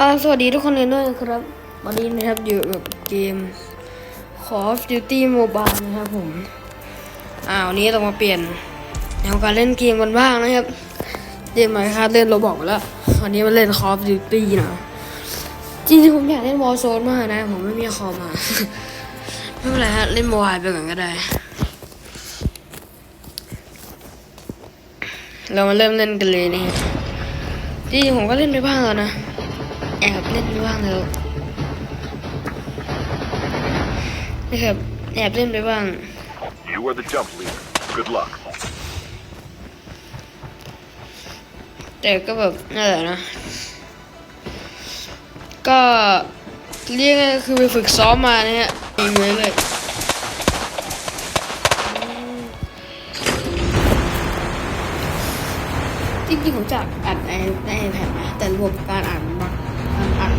่าสวัสดีทุกคนเลยด้วยนะครับ วันนี้นะครับอยู่กับเกม Call of Duty Mobile นะครับผมอ่าวันนี้เรามาเปลี่ยนแนวการเล่นเกมกันบ้างนะครับเล่นมาครับเล่นเราบอกแล้ววันนี้มาเล่น Call of Duty นะจริงๆผมอยากเล่น Warzone มากนะ ผมไม่มีคอมมาไม่เป็นไรฮะเล่นมบายไปก่อนก็ได้ เรามาเริ่มเล่นกันเลยนี่จริงๆผมก็เล่นไปบ้างแล้วนะ เล่นไปบ้างแล้วนี่ครับแอบเล่นไปบ้าง You are the jump leader. Good luck. แต่ก็แบบนั่นแหละนะ ก็เรียกง่ายๆคือไปฝึกซ้อมมานะฮะเองเลยเลยจริงๆผมจะอัดในในแผ่นนะแต่ระบบการอ่านมันบักกา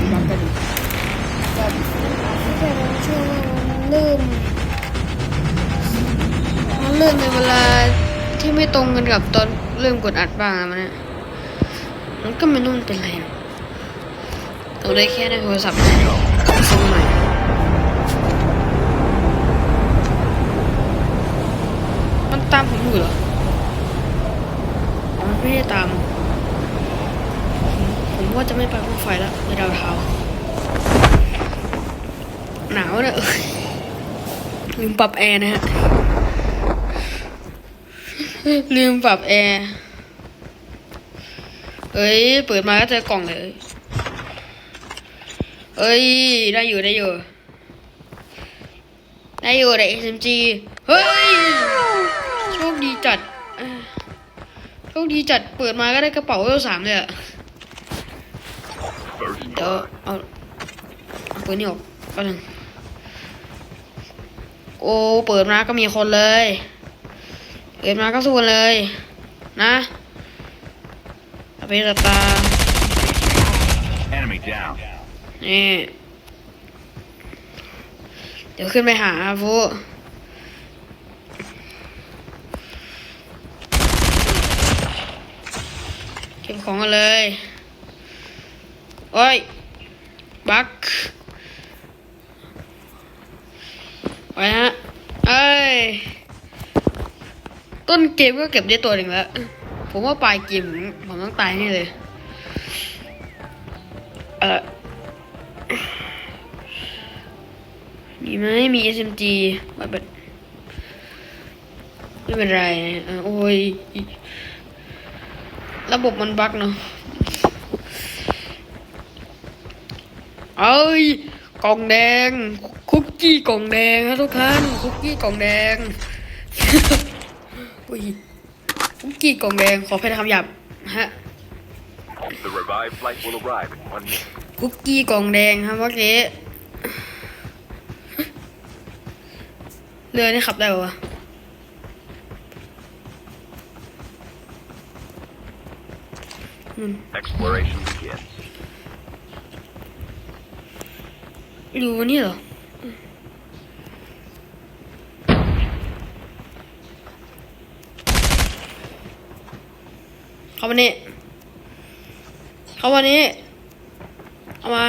รอ่านมันบักกันแบบอ่านที่แค่มันช่วงมันเริ่มมันเริ่มในเวลาที่ไม่ตรงกันกับตอนเริ่มกดอัดบ้างอะมันเนี่ยมันก็ไม่นุ่มเป็นไรเราได้แค่ในโทรศัพท์ส่งใหม่มันตามผมอยู่เหรอมันไม่ได้ตาม ว่าจะไม่ไปห้องไฟแล้วในดาวเทาหนาวเนี่ยเอ้ยลืมปรับแอร์นะฮะ ลืมปรับแอร์ เอ้ย เปิดมาก็เจอกล่องเลย เอ้ย ได้อยู่ได้อยู่ ได้อยู่ได้ SMG เฮ้ย โชคดีจัด โชคดีจัด เปิดมาก็ได้กระเป๋าเวลสามเลยอะ เดี๋ยวเอาเอาปืนนี่ออกก็นึงโอ้เปิดมาก็มีคนเลย เปิดมาก็สู้กันเลย นะเอาไปตาตา enemy down. นี่ เดี๋ยวขึ้นไปหาฟูเก็บของกันเลย โอ้ย บักไปฮะเอ้ย ต้นเกมก็เก็บได้ตัวหนึ่งแล้ว ผมว่าปลายเกมผมต้องตายนี่เลย เออมีไหมมี SMG ไม่เป็นไม่เป็นไร โอ้ย ระบบมันบั๊กเนาะ เอ้ยกล่องแดง คุกกี้กล่องแดงครับทุกท่านคุกกี้กล่องแดงอุ้ยคุกกี้กล่องแดงขอแพ้คำหยาบฮะ The revived flight will arrive in one minute. คุกกี้กล่องแดงครับเมื่อกี้เรือนี่ขับได้ปะวะอืม Exploration begins. อยู่นี่เหรอ เข้ามานี่ เข้ามานี่ เอามา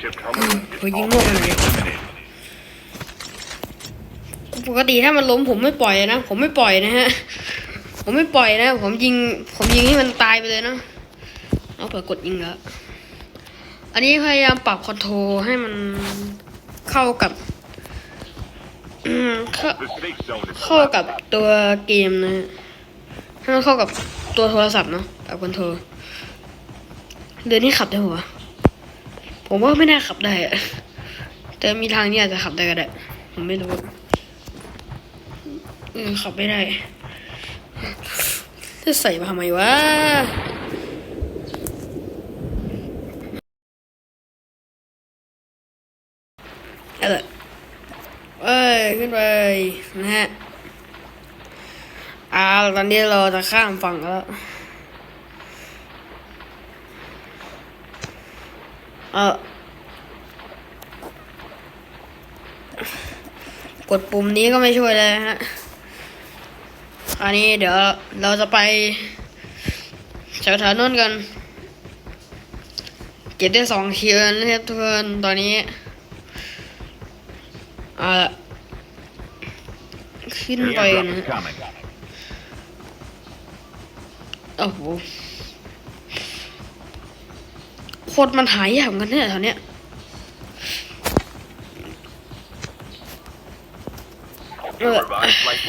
Chip terminal is Ôi, dính all luôn rồi. enemy eliminated. ปกติถ้ามันล้มผมไม่ปล่อยนะ ผมไม่ปล่อยนะฮะ ผมไม่ปล่อยนะ ผมยิง ผมยิงให้มันตายไปเลยนะเอาเปิดกดยิงแล้วอันนี้พยายามปรับคอนโทรให้มันเข้ากับเข้าเข้ากับตัวเกมนะให้มันเข้ากับตัวโทรศัพท์เนาะกับคอนโทรเดือนนี้ขับได้ปะวผมว่าไม่น่าขับได้อะแต่มีทางนี้อาจจะขับได้ก็ได้ ผมไม่รู้ออขับไม่ได้ จะใส่มาทำไมวะเอาละเอ้ยขึ้นไปนะฮะอ่าตอนนี้เราจะข้ามฝั่งแล้วเออกดปุ่มนี้ก็ไม่ช่วยเลยฮะ อันนี้เดี๋ยวเราจะไปแถวๆนู้นกันเก็บได้สองคิวแล้วนะครับทุกคนตอนนี้เอาขึ้นไปนะโอ้โหโคตรมันหายยากเหมือนกันเนี่ยแถวเนี้ย The revived flight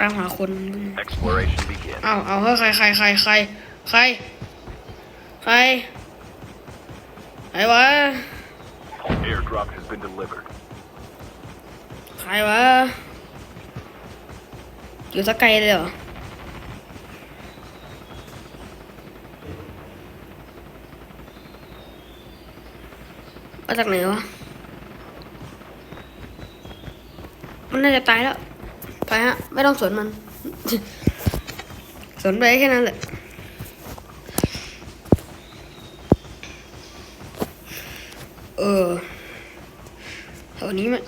ตามหาคน Exploration begins. เอาเอาเฮ้ยใครใครใครใครใครใครใครวะ Airdrop has been delivered. ใครวะอยู่สักไกลเลยเหรอมาจากไหนวะ มันน่าจะตายแล้ว ไปฮะ ไม่ต้องสวนมันสวนไปแค่นั้นแหละเออแถวนี้มัน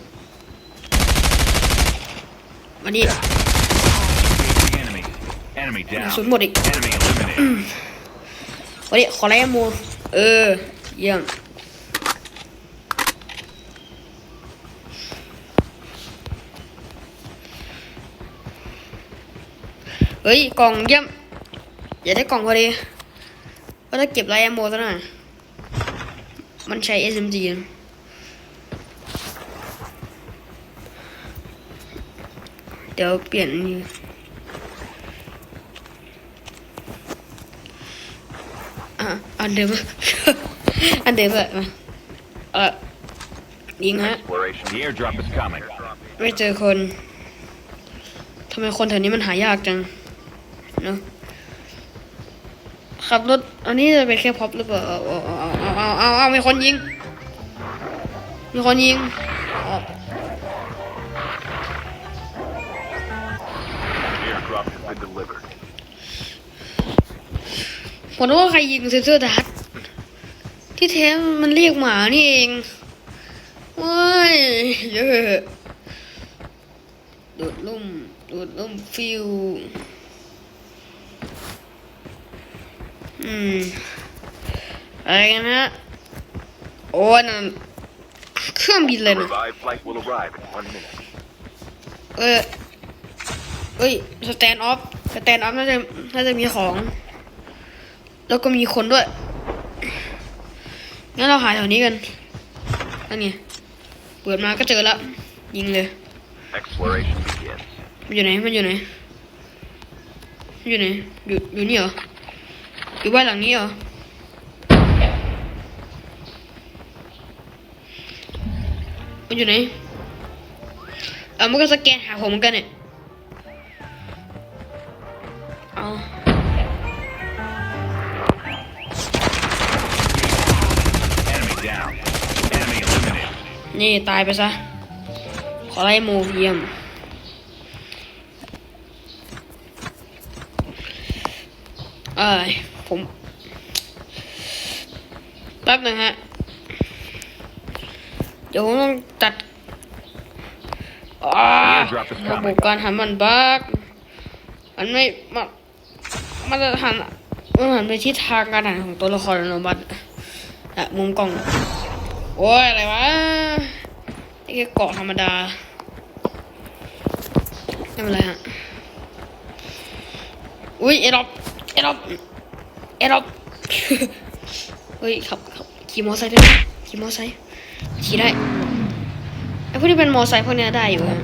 มาดิ Engaging enemy. Enemy กระ down. สุนหมดอีก Enemy eliminated. มาดิขอไล่โมเออ เยี่ยม ฮ้ยกล่องเยี่ยม อย่าได้กล่องพอดีก็จะเก็บไลแอมโมซะหน่อย มันใช้ SMG นะเดี๋ยวเปลี่ยนนี่อะอันเดิมอันเดิมอะมาเออยิงฮะ Exploration. The airdrop is coming. ไม่เจอคน ทำไมคนแถวนี้มันหายากจัง เนอะขับรถ อันนี้จะเป็นแค่พ็อปหรือเปล่า เอาเอาเอาเอาเอาเอามีคนยิง มีคนยิงเอา Airdrop has been delivered. ผมนึกว่าใครยิงเซนเซอร์ดัดที่แท้มันเรียกหมานี่เองว้ายเยอะดูดลุ่มดูดลุ่มฟิว อืมอะไรกันนะโอ้ยนั่นเครื่องบินเลย The นะ revived flight will arrive in one minute. เออเอ้ยสแตนออฟสแตนออฟน่าจะน่าจะมีของ แล้วก็มีคนด้วยงั้นเราหาแถวนี้กันนั่นไงเปิดมาก็เจอแล้ว ยิงเลย Exploration begins. มันอยู่ไหนมันอยู่ไหนมันอยู่ไหนอยู่อยู่นี่เหรอ อยู่บ้านหลังนี้เหรอ มันอยู่ไหนเอามันก็สแกนหาผมกันเนี่ยเอานี่ตายไปซะ ขอไล่โมเยี่ยมเอ้ย ผม แป๊บหนึงฮะ เดี๋ยวผมต้องตัดอ่าระบบการหันมันบักมันไม่มามาตรฐานมันหันไปทิศทางการหันของตัวละครอัตโนมัติอะมุมกล้อง โอ้ยอะไรวะนี่แค่เกาะธรรมดาไม่เป็นไรฮะ อุ้ยเอรอบเอรอบ เอรอบเฮ้ยขับขับขี่มอไซค์ได้ขี่มอไซค์ขี่ได้ไอพวกที่เป็นมอไซค์พวกเนี้ยได้อยู่ฮะ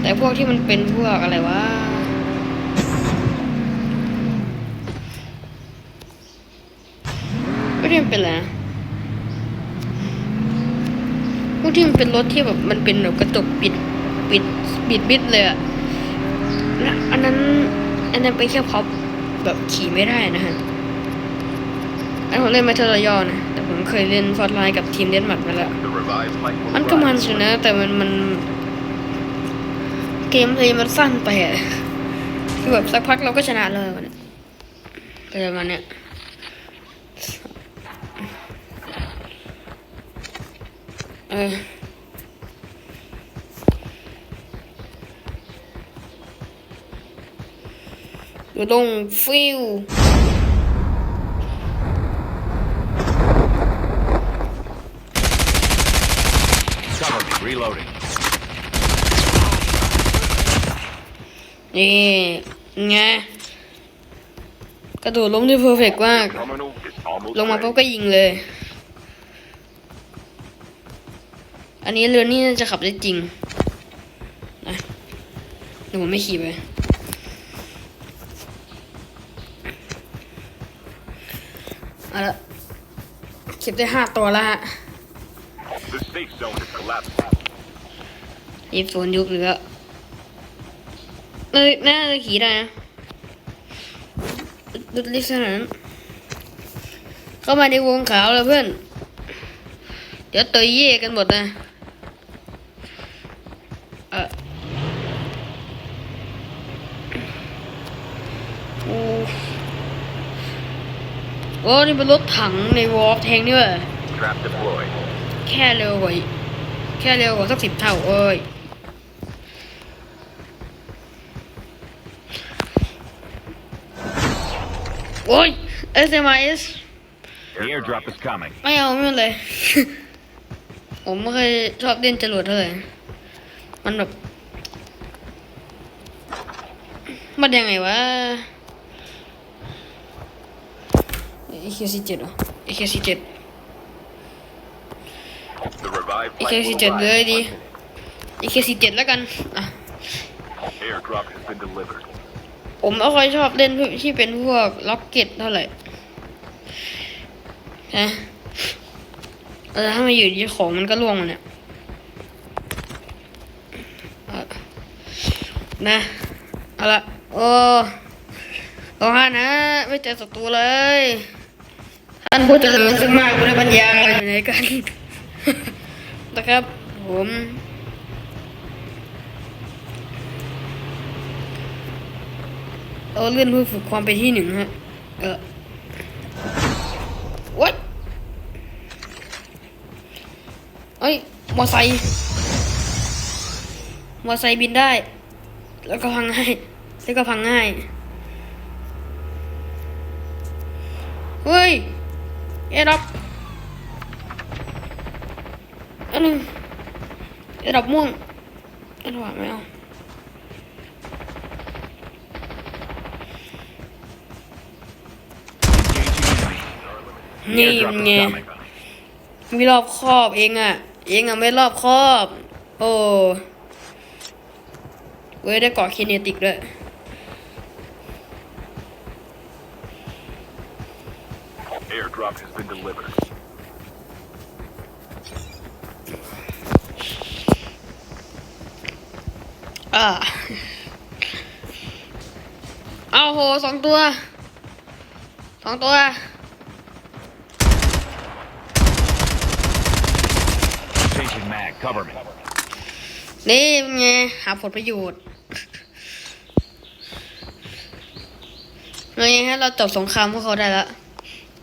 แต่พวกที่มันเป็นพวกอะไรวะไม่ได้มันเป็นอะไรพวกที่มันเป็นรถที่แบบมันเป็นแบบกระจกปิดปิดปิดมิดเลยอะอันนั้นอันนั้นเป็นแค่พ็อป แบบขี่ไม่ได้นะฮะ อันผมเล่นมาเทอร์ยอนะ แต่ผมเคยเล่นฟอร์ดไลน์กับทีมเดนมาร์กมาแล้ว มันก็มัน arrive. สินะ แต่มันมัน เกมเลยมันสั้นไปอะคือแบบสักพักเราก็ชนะเลยวันเนี้ยมาณเนี้ยเออ อยู่ตรงฟิว Cover me. Reloading. นี่ไงกระโดดล้มได้เพอร์เฟกมาก Terminal is almost ลงมา ready. ปุ๊บก็ยิงเลย อันนี้เรือนี่น่าจะขับได้จริงนะเดี๋ยวผมไม่ขี่ไปเอาละเก็บได้ห้าตัวแล้วฮะ The safe zone is collapsing. ยีบโซนยุบเหลือเอ้ยน่าจะขี่ได้นะดุดลิสนั้นเข้ามาในวงขาวแล้วเพื่อน เดี๋ยวเตยเย่กันหมดนะเออโอ้ โอ้นี่เป็นรถถังในวอลแทงนี่ว่ะ Trap deployed. แค่เร็วกว่าอีกแค่เร็วกว่าสักสิบเท่าเอ้ยโอ้ย SMS The airdrop is coming. ไม่เอาไม่เป็นไรผมไม่เคยชอบเล่นจรวดเท่าไหร่มันแบบมันยังไงวะ AK47 เหรอ AK47 The revived AK flight will 47 arrive เลย in ดี one minute. AK47 แล้วกันอะ Airdrop has been delivered. ผมไม่ค่อยชอบเล่นพวกที่เป็นพวกล็อกเก็ตเท่าไหร่นะแต่ถ้ามาอยู่ที่ของมันก็ล่วงมาเนี่ยเอานะ เอาละโอ้โอ้ฮานะ ไม่เจอศัตรูเลย ท่านผู้เจริญซึ่งมากคุณปัญญาอยู่ไหนกันนะครับ ผม เราเลื่อนเพื่อฝึกความเป็นที่หนึ่งฮะ เออ what เอ้ย มอไซค์ มอไซค์บินได้ แล้วก็พังง่าย แล้วก็พังง่าย เฮ้ย เอ็ดรับอันหนึ่งเอ็ดรับม่วงเอ็ดรับไม่เอา Engaging enemy. The นี่ airdrop ไง is coming. ไม่รอบคอบเองอะ เองอะไม่รอบคอบ โอ้เว้ยได้เกาะคิเนติกด้วย been delivered. อ่าเอาโหสองตัวสองตัว Changing mag. Cover me. นี่เป็นไงหาผลประโยชน์ไงฮะเราจบสงครามพวกเขาได้แล้ว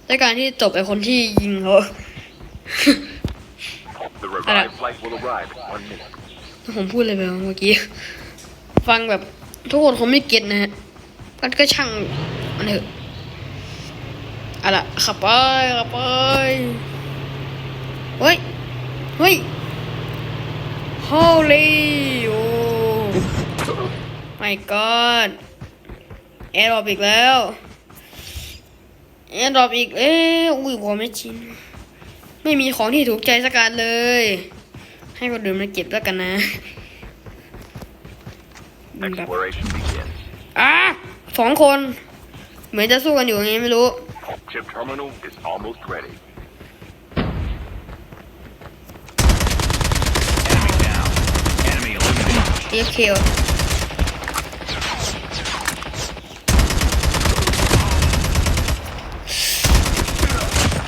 ด้วยการที่จบไอคนที่ยิงเขา The revived flight will arrive in one minute. ผมพูดอะไรไปวะเมื่อกี้ ฟังแบบทุกคนคงไม่เก็ตนะฮะมันก็ช่างมันเถอะเอาล่ะขับไปขับไปเฮ้ย เฮ้ย holy โอ้ my god แอร์ดรอปอีกแล้ว แอร์ดรอปอีก เอ้ยอุ้ยผมไม่ชิน ไม่มีของที่ถูกใจสักการเลย ให้คนอื่นมาเก็บแล้วกันนะมันแบบ Exploration begins. อะสองคน เหมือนจะสู้กันอยู่อย่างงี้ไม่รู้ Chip terminal is almost ready. Enemy down. Enemy eliminated. เทียบเคล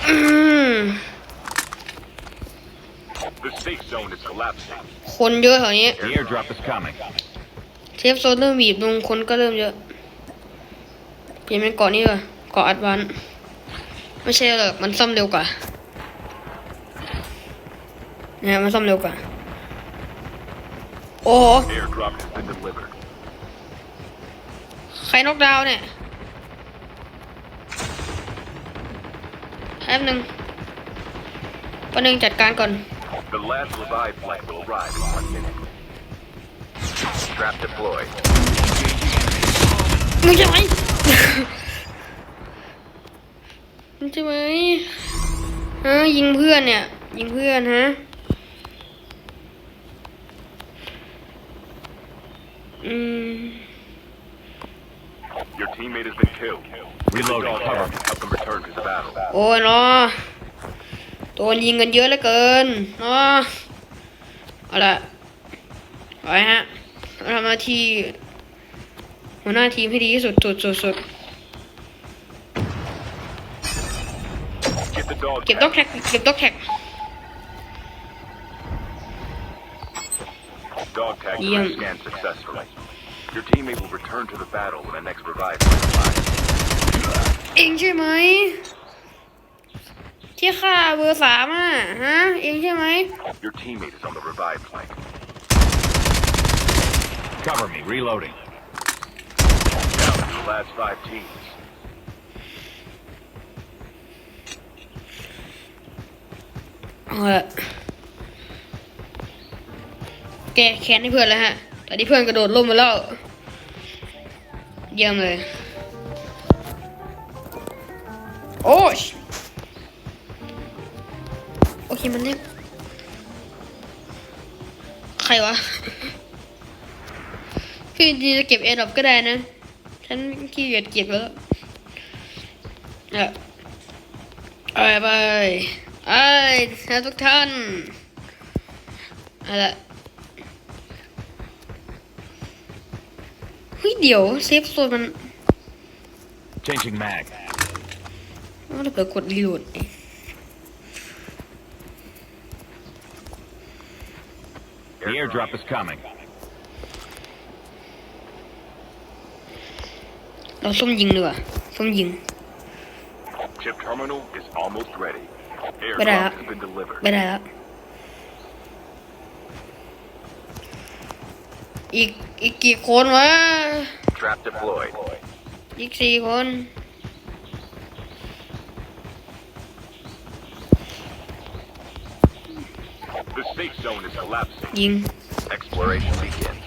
อืม The safe zone is collapsing. คนเยอะแถวนี้ The airdrop is coming. เทปโซนเริ่มบีบลงคนก็เริ่มเยอะเปลี่ยนเป็นเกาะนี้ว่ะเกาะอัดวันไม่ใช่หรอกมันซ่อมเร็วกว่าเนี่ยมันซ่อมเร็วกว่า โอ้โห Airdrop has been delivered. ใครรนอกดาวน์เนี่ยแป๊บหนึ่งแป๊บหนึ่งจัดการก่อน The last revived flight will arrive in one minute. Trap deployed. มึงใช่ไหม มึงใช่ไหมฮะยิงเพื่อนเนี่ย ยิงเพื่อนฮะ อืม Your teammate has been killed. Reloading, Dog cover. tag. Help them return to the battle. โอ้ยเนาะ โดนยิงกันเยอะเหลือเกินเนาะเอาละเอาไว้ฮะเราทำหน้าที่หัวหน้าทีมให้ดีที่สุดสุดสุดสุด Get the dog เก็บ tag. ด็อกแท็กเก็บด็อกแท็ก Dog tag Yeah. trace scanned successfully. Your teammate will return to the battle when the next revive flight arrives. เองใช่ไหม ที่ฆ่าเบอร์สามอะฮะเองใช่ไหม Your teammate is on the revive flight. Cover me. Reloading. Down to the last five teams. เอาละแกแค้นให้เพื่อนแล้วฮะ แต่ที่เพื่อนกระโดดล่มมาแล้ว เยี่ยมเลย พี่จริงๆจะเก็บแอร์ดรอปก็ได้นะ ฉันขี้เกียจเก็บแล้วเออไปไปไอ้นะทุกท่านเอาละเฮ้ยเดี๋ยวเซฟโซนมัน Changing mag. ว่าเราเปิดกดรีโหลดเอง The airdrop is coming. เราส้มยิงดีกว่าส้มยิง Chip terminal is almost ready. But, uh, Airdrop has been delivered. ไม่ได้แล้วอีกอีกกี่คนวะ Trap deployed. อีกสี่คน The safe zone is collapsing. ยิง Exploration begins.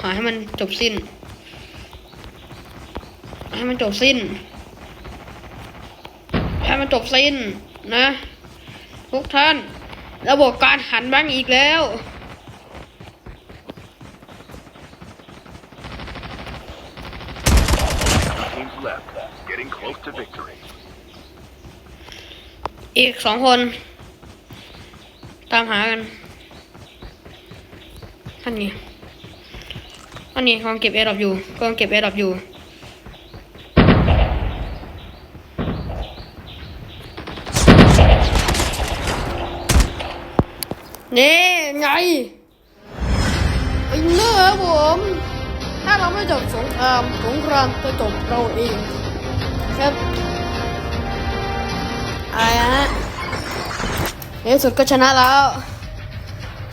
หาให้มันจบสิ้น ให้มันจบสิ้น ให้มันจบสิ้นนะ ทุกท่าน ระบบการหันบ้างอีกแล้ว Two teams left. Getting close to victory. อีกสองคน ตามหากันท่านนี้ท่านนี้กำลังเก็บแอร์ดรอปอยู่กำลังเก็บแอร์ดรอปอยู่ นี่ไงไอ้เนื้อผม ถ้าเราไม่จบสงครามสงครามจะจบเราเองครับอะไรฮะในที่สุดก็ชนะแล้ว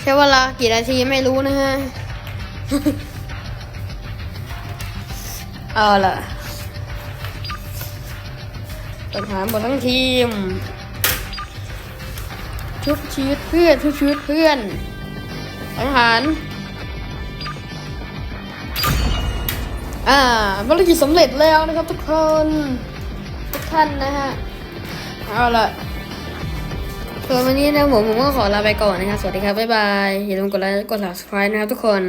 ใช้เวลากี่นาทีไม่รู้นะฮะ เอาล่ะต้องหาหมดทั้งทีม ชุบชีวิตเพื่อนชุบชีวิตเพื่อนอาหารอ่าภารกิจสำเร็จแล้วนะครับทุกคนทุกท่านนะฮะเอาละส่วนวันนี้นะผมผมก็ขอลาไปก่อนนะครับ สวัสดีครับ บ๊ายบาย อย่าลืมกดไลค์กด subscribe นะครับทุกคน